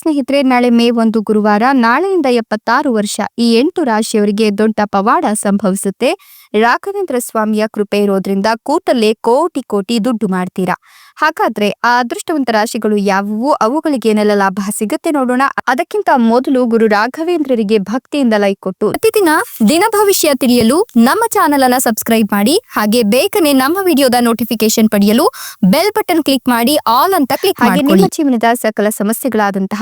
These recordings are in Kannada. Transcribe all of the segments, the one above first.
ಸ್ನೇಹಿತರೆ ನಾಳೆ ಮೇ ಒಂದು ಗುರುವಾರ ನಾಳೆಯಿಂದ ಎಪ್ಪತ್ತಾರು ವರ್ಷ ಈ ಎಂಟು ರಾಶಿಯವರಿಗೆ ದೊಡ್ಡ ಪವಾಡ ಸಂಭವಿಸುತ್ತೆ. ರಾಘವೇಂದ್ರ ಸ್ವಾಮಿಯ ಕೃಪೆ ಇರೋದ್ರಿಂದ ಕೂತಲ್ಲೇ ಕೋಟಿ ಕೋಟಿ ದುಡ್ಡು ಮಾಡ್ತೀರಾ? ಹಾಗಾದ್ರೆ ಆ ಅದೃಷ್ಟವಂತ ರಾಶಿಗಳು ಯಾವುವು? ಅವುಗಳಿಗೆ ಏನೆಲ್ಲ ಲಾಭ ಸಿಗುತ್ತೆ ನೋಡೋಣ. ಅದಕ್ಕಿಂತ ಮೊದಲು ಗುರು ರಾಘವೇಂದ್ರರಿಗೆ ಭಕ್ತಿಯಿಂದ ಲೈಕ್ ಕೊಟ್ಟು ಪ್ರತಿದಿನ ದಿನ ಭವಿಷ್ಯ ತಿಳಿಯಲು ನಮ್ಮ ಚಾನೆಲ್ ಅನ್ನ ಸಬ್ಸ್ಕ್ರೈಬ್ ಮಾಡಿ ಹಾಗೆ ಬೇಗನೆ ನಮ್ಮ ವಿಡಿಯೋದ ನೋಟಿಫಿಕೇಶನ್ ಪಡೆಯಲು ಬೆಲ್ ಬಟನ್ ಕ್ಲಿಕ್ ಮಾಡಿ ಆಲ್ ಅಂತ ಕ್ಲಿಕ್ ಮಾಡಿ ನಿಮ್ಮ ಜೀವನದ ಸಕಲ ಸಮಸ್ಯೆಗಳಾದಂತಹ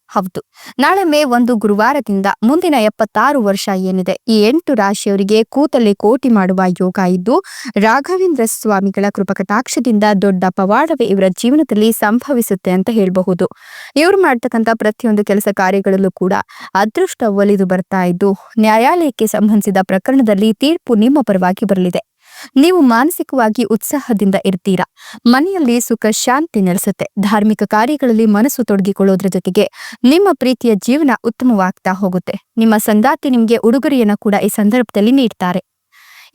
ಹೌದು. ನಾಳೆ ಮೇ ಒಂದು ಗುರುವಾರದಿಂದ ಮುಂದಿನ ಎಪ್ಪತ್ತಾರು ವರ್ಷ ಏನಿದೆ, ಈ ಎಂಟು ರಾಶಿಯವರಿಗೆ ಕೂತಲೇ ಕೋಟಿ ಮಾಡುವ ಯೋಗ ಇದ್ದು ರಾಘವೇಂದ್ರ ಸ್ವಾಮಿಗಳ ಕೃಪಕಟಾಕ್ಷದಿಂದ ದೊಡ್ಡ ಪವಾಡವೇ ಇವರ ಜೀವನದಲ್ಲಿ ಸಂಭವಿಸುತ್ತೆ ಅಂತ ಹೇಳಬಹುದು. ಇವರು ಮಾಡ್ತಕ್ಕಂಥ ಪ್ರತಿಯೊಂದು ಕೆಲಸ ಕಾರ್ಯಗಳಲ್ಲೂ ಕೂಡ ಅದೃಷ್ಟ ಒಲಿದು ಬರ್ತಾ ಇದ್ದು ನ್ಯಾಯಾಲಯಕ್ಕೆ ಸಂಬಂಧಿಸಿದ ಪ್ರಕರಣದಲ್ಲಿ ತೀರ್ಪು ನಿಮ್ಮ ಪರವಾಗಿ ಬರಲಿದೆ. ನೀವು ಮಾನಸಿಕವಾಗಿ ಉತ್ಸಾಹದಿಂದ ಇರ್ತೀರಾ? ಮನೆಯಲ್ಲಿ ಸುಖ, ಶಾಂತಿ ನೆಲೆಸುತ್ತೆ. ಧಾರ್ಮಿಕ ಕಾರ್ಯಗಳಲ್ಲಿ ಮನಸ್ಸು ತೊಡಗಿಕೊಳ್ಳೋದ್ರ ಜೊತೆಗೆ ನಿಮ್ಮ ಪ್ರೀತಿಯ ಜೀವನ ಉತ್ತಮವಾಗ್ತಾ ಹೋಗುತ್ತೆ. ನಿಮ್ಮ ಸಂಗಾತಿ ನಿಮಗೆ ಉಡುಗೊರೆಯನ್ನು ಕೂಡ ಈ ಸಂದರ್ಭದಲ್ಲಿ ನೀಡ್ತಾರೆ.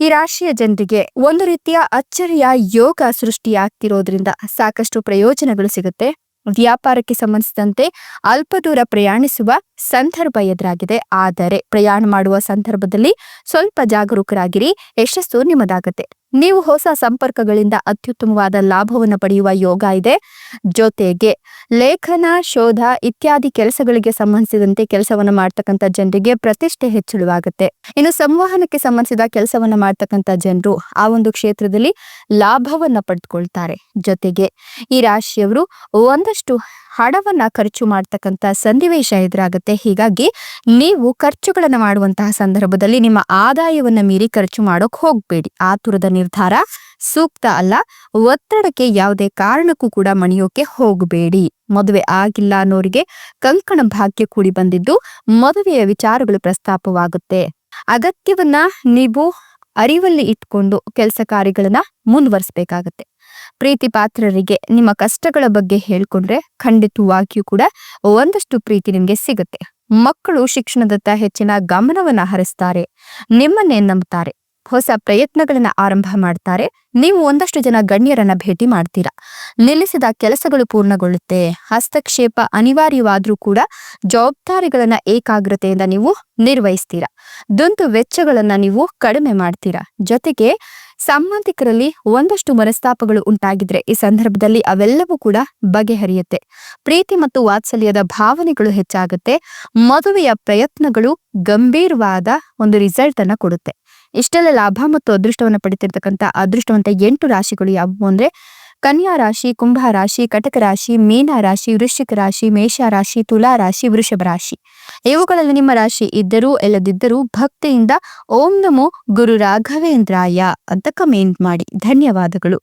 ಈ ರಾಶಿಯ ಜನರಿಗೆ ಒಂದು ರೀತಿಯ ಅಚ್ಚರಿಯ ಯೋಗ ಸೃಷ್ಟಿಯಾಗ್ತಿರೋದ್ರಿಂದ ಸಾಕಷ್ಟು ಪ್ರಯೋಜನಗಳು ಸಿಗುತ್ತೆ. ವ್ಯಾಪಾರಕ್ಕೆ ಸಂಬಂಧಿಸಿದಂತೆ ಅಲ್ಪ ದೂರ ಪ್ರಯಾಣಿಸುವ ಸಂದರ್ಭ ಎದುರಾಗಿದೆ. ಆದರೆ ಪ್ರಯಾಣ ಮಾಡುವ ಸಂದರ್ಭದಲ್ಲಿ ಸ್ವಲ್ಪ ಜಾಗರೂಕರಾಗಿರಿ. ಯಶಸ್ಸು ನಿಮ್ಮದಾಗತ್ತೆ. ನೀವು ಹೊಸ ಸಂಪರ್ಕಗಳಿಂದ ಅತ್ಯುತ್ತಮವಾದ ಲಾಭವನ್ನು ಪಡೆಯುವ ಯೋಗ ಇದೆ. ಜೊತೆಗೆ ಲೇಖನ, ಶೋಧ ಇತ್ಯಾದಿ ಕೆಲಸಗಳಿಗೆ ಸಂಬಂಧಿಸಿದಂತೆ ಕೆಲಸವನ್ನು ಮಾಡ್ತಕ್ಕಂಥ ಜನರಿಗೆ ಪ್ರತಿಷ್ಠೆ ಹೆಚ್ಚಳವಾಗುತ್ತೆ. ಇನ್ನು ಸಂವಹನಕ್ಕೆ ಸಂಬಂಧಿಸಿದ ಕೆಲಸವನ್ನ ಮಾಡ್ತಕ್ಕಂಥ ಜನರು ಆ ಒಂದು ಕ್ಷೇತ್ರದಲ್ಲಿ ಲಾಭವನ್ನ ಪಡೆದುಕೊಳ್ತಾರೆ. ಜೊತೆಗೆ ಈ ರಾಶಿಯವರು ಒಂದಷ್ಟು ಹಣವನ್ನ ಖರ್ಚು ಮಾಡ್ತಕ್ಕಂಥ ಸನ್ನಿವೇಶ ಎದುರಾಗುತ್ತೆ. ಹೀಗಾಗಿ ನೀವು ಖರ್ಚುಗಳನ್ನ ಮಾಡುವಂತಹ ಸಂದರ್ಭದಲ್ಲಿ ನಿಮ್ಮ ಆದಾಯವನ್ನ ಮೀರಿ ಖರ್ಚು ಮಾಡೋಕ್ ಹೋಗ್ಬೇಡಿ. ಆತುರದ ನಿರ್ಧಾರ ಸೂಕ್ತ ಅಲ್ಲ. ಒತ್ತಡಕ್ಕೆ ಯಾವುದೇ ಕಾರಣಕ್ಕೂ ಕೂಡ ಮಣಿಯೋಕೆ ಹೋಗಬೇಡಿ. ಮದುವೆ ಆಗಿಲ್ಲ ಅನ್ನೋರಿಗೆ ಕಂಕಣ ಭಾಗ್ಯ ಕೂಡಿ ಬಂದಿದ್ದು ಮದುವೆಯ ವಿಚಾರಗಳು ಪ್ರಸ್ತಾಪವಾಗುತ್ತೆ. ಅಗತ್ಯವನ್ನ ನೀವು ಅರಿವಲ್ಲಿ ಇಟ್ಕೊಂಡು ಕೆಲಸ ಕಾರ್ಯಗಳನ್ನ ಮುಂದುವರಿಸಬೇಕಾಗತ್ತೆ. ಪ್ರೀತಿ ಪಾತ್ರರಿಗೆ ನಿಮ್ಮ ಕಷ್ಟಗಳ ಬಗ್ಗೆ ಹೇಳ್ಕೊಂಡ್ರೆ ಖಂಡಿತವಾಗಿಯೂ ಕೂಡ ಒಂದಷ್ಟು ಪ್ರೀತಿ ನಿಮ್ಗೆ ಸಿಗುತ್ತೆ. ಮಕ್ಕಳು ಶಿಕ್ಷಣದತ್ತ ಹೆಚ್ಚಿನ ಗಮನವನ್ನ ಹರಿಸ್ತಾರೆ, ನಿಮ್ಮನ್ನೇ ನಂಬುತ್ತಾರೆ ಹೊಸ ಪ್ರಯತ್ನಗಳನ್ನ ಆರಂಭ ಮಾಡ್ತಾರೆ, ನೀವು ಒಂದಷ್ಟು ಜನ ಗಣ್ಯರನ್ನ ಭೇಟಿ ಮಾಡ್ತೀರಾ. ನಿಲ್ಲಿಸಿದ ಕೆಲಸಗಳು ಪೂರ್ಣಗೊಳ್ಳುತ್ತೆ, ಹಸ್ತಕ್ಷೇಪ ಅನಿವಾರ್ಯವಾದ್ರೂ ಕೂಡ ಜವಾಬ್ದಾರಿಗಳನ್ನ ಏಕಾಗ್ರತೆಯಿಂದ ನೀವು ನಿರ್ವಹಿಸ್ತೀರಾ. ದುಂದು ವೆಚ್ಚಗಳನ್ನ ನೀವು ಕಡಿಮೆ ಮಾಡ್ತೀರಾ. ಜೊತೆಗೆ ಸಂಬಂಧಿಕರಲ್ಲಿ ಒಂದಷ್ಟು ಮನಸ್ತಾಪಗಳು ಉಂಟಾಗಿದ್ರೆ ಈ ಸಂದರ್ಭದಲ್ಲಿ ಅವೆಲ್ಲವೂ ಕೂಡ ಬಗೆಹರಿಯುತ್ತೆ. ಪ್ರೀತಿ ಮತ್ತು ವಾತ್ಸಲ್ಯದ ಭಾವನೆಗಳು ಹೆಚ್ಚಾಗುತ್ತೆ. ಮದುವೆಯ ಪ್ರಯತ್ನಗಳು ಗಂಭೀರವಾದ ಒಂದು ರಿಸಲ್ಟ್ ಅನ್ನ ಕೊಡುತ್ತೆ. ಇಷ್ಟೆಲ್ಲ ಲಾಭ ಮತ್ತು ಅದೃಷ್ಟವನ್ನು ಪಡಿತಿರ್ತಕ್ಕಂಥ ಅದೃಷ್ಟವಂತ ಎಂಟು ರಾಶಿಗಳು ಯಾವುವು ಅಂದ್ರೆ ಕನ್ಯಾ ರಾಶಿ, ಕುಂಭ ರಾಶಿ, ಕಟಕ ರಾಶಿ, ಮೀನ ರಾಶಿ, ವೃಶ್ಚಿಕ ರಾಶಿ, ಮೇಷ ರಾಶಿ, ತುಲಾ ರಾಶಿ, ವೃಷಭ ರಾಶಿ. ಇವುಗಳಲ್ಲಿ ನಿಮ್ಮ ರಾಶಿ ಇದ್ದರೂ ಎಲ್ಲದಿದ್ದರೂ ಭಕ್ತಿಯಿಂದ ಓಂ ನಮೋ ಗುರು ರಾಘವೇಂದ್ರಾಯ ಅಂತ ಕಮೆಂಟ್ ಮಾಡಿ. ಧನ್ಯವಾದಗಳು.